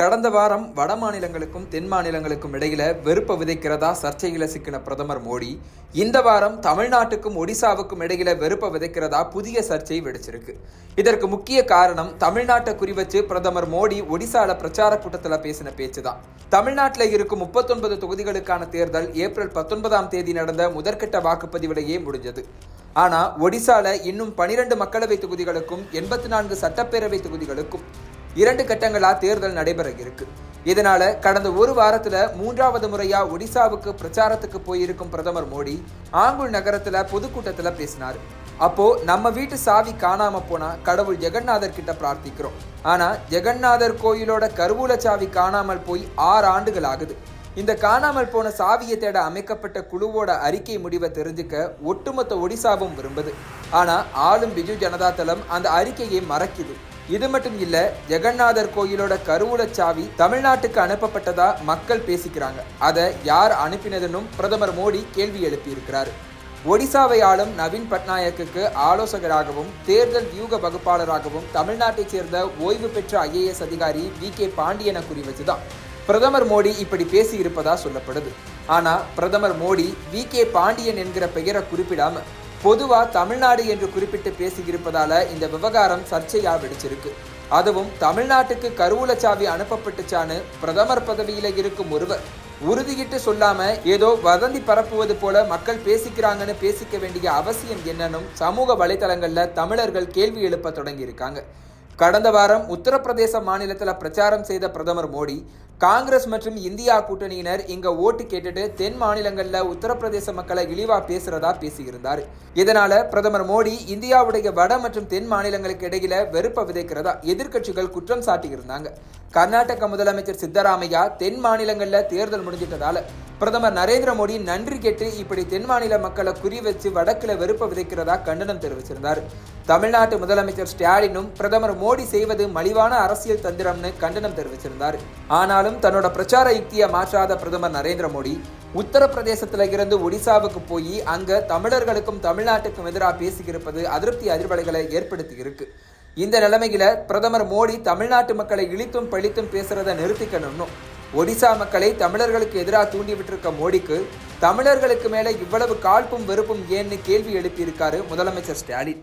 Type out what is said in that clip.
கடந்த வாரம் வட மாநிலங்களுக்கும் தென் மாநிலங்களுக்கும் இடையில வெறுப்பை விதைக்கிறதா சர்ச்சையில சிக்கின பிரதமர் மோடி இந்த வாரம் தமிழ்நாட்டுக்கும் ஒடிசாவுக்கும் இடையில வெறுப்பை விதைக்கிறதா புதிய சர்ச்சை வெடிச்சிருக்கு. இதற்கு முக்கிய காரணம் தமிழ்நாட்டை குறிவச்சு பிரதமர் மோடி ஒடிசால பிரச்சார கூட்டத்தில் பேசின பேச்சு தான் தமிழ்நாட்டில் இருக்கும் முப்பத்தொன்பது தொகுதிகளுக்கான தேர்தல் ஏப்ரல் பத்தொன்பதாம் தேதி நடந்த முதற்கட்ட வாக்குப்பதிவிலேயே முடிஞ்சது. ஆனா ஒடிசால இன்னும் பனிரெண்டு மக்களவை தொகுதிகளுக்கும் எண்பத்தி நான்கு சட்டப்பேரவை தொகுதிகளுக்கும் இரண்டு கட்டங்களாக தேர்தல் நடைபெற இருக்கு இதனால கடந்த ஒரு வாரத்துல மூன்றாவது முறையா ஒடிசாவுக்கு பிரச்சாரத்துக்கு போயிருக்கும் பிரதமர் மோடி ஆங்குள் நகரத்துல பொதுக்கூட்டத்துல பேசினார். அப்போ நம்ம வீட்டு சாவி காணாம போனா கடவுள் ஜெகநாதர் கிட்ட பிரார்த்திக்கிறோம். ஆனா ஜெகநாதர் கோயிலோட கருவூல சாவி காணாமல் போய் ஆறு ஆண்டுகள் ஆகுது. இந்த காணாமல் போன சாவியை தேட அமைக்கப்பட்ட குழுவோட அறிக்கை முடிவை தெரிஞ்சுக்க ஒட்டுமொத்த ஒடிசாவும் விரும்புது. ஆனா ஆளும் பிஜு ஜனதா தளம் அந்த அறிக்கையை மறக்குது. இது மட்டும் இல்ல ஜெகநாதர் கோயிலோட கருவூல சாவி தமிழ்நாட்டுக்கு அனுப்பப்பட்டதா மக்கள் பேசிக்கிறாங்க. அதை யார் அனுப்பினதுன்னும் பிரதமர் மோடி கேள்வி எழுப்பியிருக்கிறார். ஒடிசாவை ஆளும் நவீன் பட்நாயக்குக்கு ஆலோசகராகவும் தேர்தல் வியூக வகுப்பாளராகவும் தமிழ்நாட்டைச் சேர்ந்த ஓய்வு பெற்ற ஐஏஎஸ் அதிகாரி வி கே பாண்டியனை குறி வச்சுதான் பிரதமர் மோடி இப்படி பேசி இருப்பதா சொல்லப்படுது. ஆனா பிரதமர் மோடி வி கே பாண்டியன் என்கிற பெயரை குறிப்பிடாம பொதுவாக தமிழ்நாடு என்று குறிப்பிட்டு பேசியிருப்பதால இந்த விவகாரம் சர்ச்சையா வெடிச்சிருக்கு. அதுவும் தமிழ்நாட்டுக்கு கருவூல சாவி அனுப்பப்பட்டுச்சான்னு பிரதமர் பதவியில இருக்கும் ஒருவர் உறுதியிட்டு சொல்லாம ஏதோ வதந்தி பரப்புவது போல மக்கள் பேசிக்கிறாங்கன்னு பேசிக்க வேண்டிய அவசியம் என்னன்னு சமூக வலைதளங்கள்ல தமிழர்கள் கேள்வி எழுப்ப தொடங்கி இருக்காங்க கடந்த வாரம் உத்தரப்பிரதேச மாநிலத்தில் பிரச்சாரம் செய்த பிரதமர் மோடி காங்கிரஸ் மற்றும் இந்தியா கூட்டணியினர் இங்க ஓட்டு கேட்டுட்டு தென் மாநிலங்களில் உத்தரப்பிரதேச மக்களை இழிவா பேசுறதா பேசியிருந்தார். இதனால பிரதமர் மோடி இந்தியாவுடைய வட மற்றும் தென் மாநிலங்களுக்கு இடையில வெறுப்பை விதைக்கிறதா எதிர்க்கட்சிகள் குற்றம் சாட்டியிருந்தாங்க. கர்நாடக முதலமைச்சர் சித்தராமையா தென் மாநிலங்களில் தேர்தல் முடிஞ்சிட்டதால பிரதமர் நரேந்திர மோடி நன்றி கேட்டு இப்படி தென் மாநில மக்களை குறி வச்சு வடக்குல வெறுப்பை விதைக்கிறதா கண்டனம் தெரிவிச்சிருந்தார். தமிழ்நாட்டு முதலமைச்சர் ஸ்டாலினும் பிரதமர் மோடி செய்வது மலிவான அரசியல் தந்திரம்னு கண்டனம் தெரிவிச்சிருந்தார். ஆனாலும் தன்னோட பிரச்சார யுக்தியை மாற்றாத பிரதமர் நரேந்திர மோடி உத்தரப்பிரதேசத்தில் இருந்து ஒடிசாவுக்கு போய் அங்க தமிழர்களுக்கும் தமிழ்நாட்டுக்கும் எதிராக பேசியிருப்பது அதிருப்தி அதிர்வலைகளை ஏற்படுத்தி இருக்கு இந்த நிலைமையில பிரதமர் மோடி தமிழ்நாட்டு மக்களை இழித்தும் பழித்தும் பேசுறதை நிறுத்திக்கணும்னு. ஒடிசா மக்களை தமிழர்களுக்கு எதிராக தூண்டி விட்டிருக்க மோடிக்கு தமிழர்களுக்கு மேலே இவ்வளவு காழ்ப்பும் வெறுப்பும் ஏன்னு கேள்வி எழுப்பியிருக்காரு முதலமைச்சர் ஸ்டாலின்.